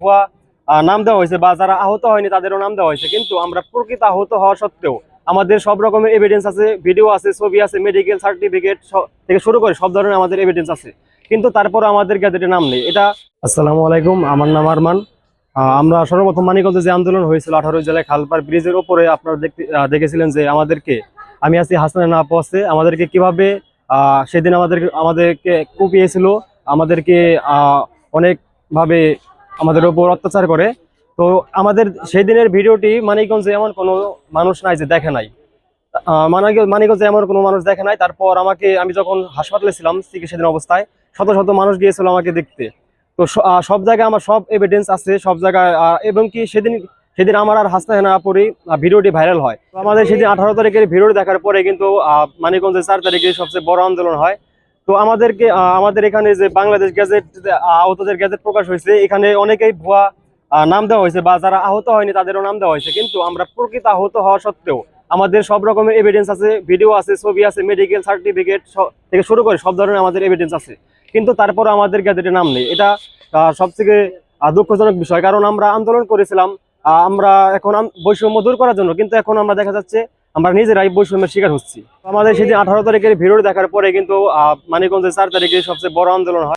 ভুয়া নাম দেওয়া হয়েছে বা যারা আহত হয়নি তাদেরও নাম দেওয়া হয়েছে। কিন্তু আমরা প্রকৃত আহত হওয়া সত্ত্বেও আমাদের সব রকমের এভিডেন্স আছে ভিডিও আছে, ছবি আছে মেডিকেল সার্টিফিকেট থেকে শুরু করে সব ধরনের আমাদের এভিডেন্স আছে। কিন্তু তারপরে আমাদের গ্যাজেটে নাম নেই। এটা আসসালামু আলাইকুম, আমার নাম আরমান। আমরা সর্বপ্রথম মানিকগঞ্জে যে আন্দোলন হয়েছিল আঠারো জেলায় খালপার ব্রিজের উপরে আপনারা দেখতে দেখেছিলেন যে আমাদেরকে, আমি আছি হাসান না পৌঁছে আমাদেরকে কীভাবে সেদিন আমাদের, আমাদেরকে কুপিয়েছিল, আমাদেরকে অনেকভাবে আমাদের উপর অত্যাচার করে। তো আমাদের সেই দিনের ভিডিওটি মানিকগঞ্জে এমন কোনো মানুষ নাই যে দেখে নাই। মানিকগঞ্জে এমন কোনো মানুষ দেখে নাই। তারপর আমাকে আমি যখন হাসপাতালে ছিলাম চিকিৎসাধীন অবস্থায় শত শত মানুষ গিয়েছিল আমাকে দেখতে। তো সব জায়গায় আমার সব এভিডেন্স আছে সব জায়গায় এবং কি সেদিন সেদিন আমার আর হাসতে না পড়ি ভিডিওটি ভাইরাল হয়। আমাদের সেদিন আঠারো তারিখের ভিডিও দেখার পরে কিন্তু আহ, মানিকগঞ্জের চার তারিখে সবচেয়ে বড় আন্দোলন হয়। তো আমাদেরকে আমাদের এখানে যে বাংলাদেশ গ্যাজেট আহতদের গ্যাজেট প্রকাশ হয়েছে, এখানে অনেকেই ভুয়া নাম দেওয়া হয়েছে বা যারা আহত হয়নি তাদেরও নাম দেওয়া হয়েছে। কিন্তু আমরা প্রকৃত আহত হওয়া সত্ত্বেও আমাদের সব রকমের এভিডেন্স আছে ভিডিও আছে, ছবি আছে মেডিকেল সার্টিফিকেট থেকে শুরু করে সব ধরনের আমাদের এভিডেন্স আছে। কিন্তু তারপরে আমাদের গ্যাজেটে নাম নেই। এটা সবথেকে দুঃখজনক বিষয়। কারণ আমরা আন্দোলন করেছিলাম আমরা এখন বৈষম্য দূর করার জন্য, কিন্তু এখন আমরা দেখা যাচ্ছে আমরা নিজেরাই বৈষম্যের শিকার হচ্ছি। আমাদের সেদিন আঠারো তারিখের ভিডিও দেখার পরে কিন্তু মানিকগঞ্জের চার তারিখে সবচেয়ে বড় আন্দোলন হয়।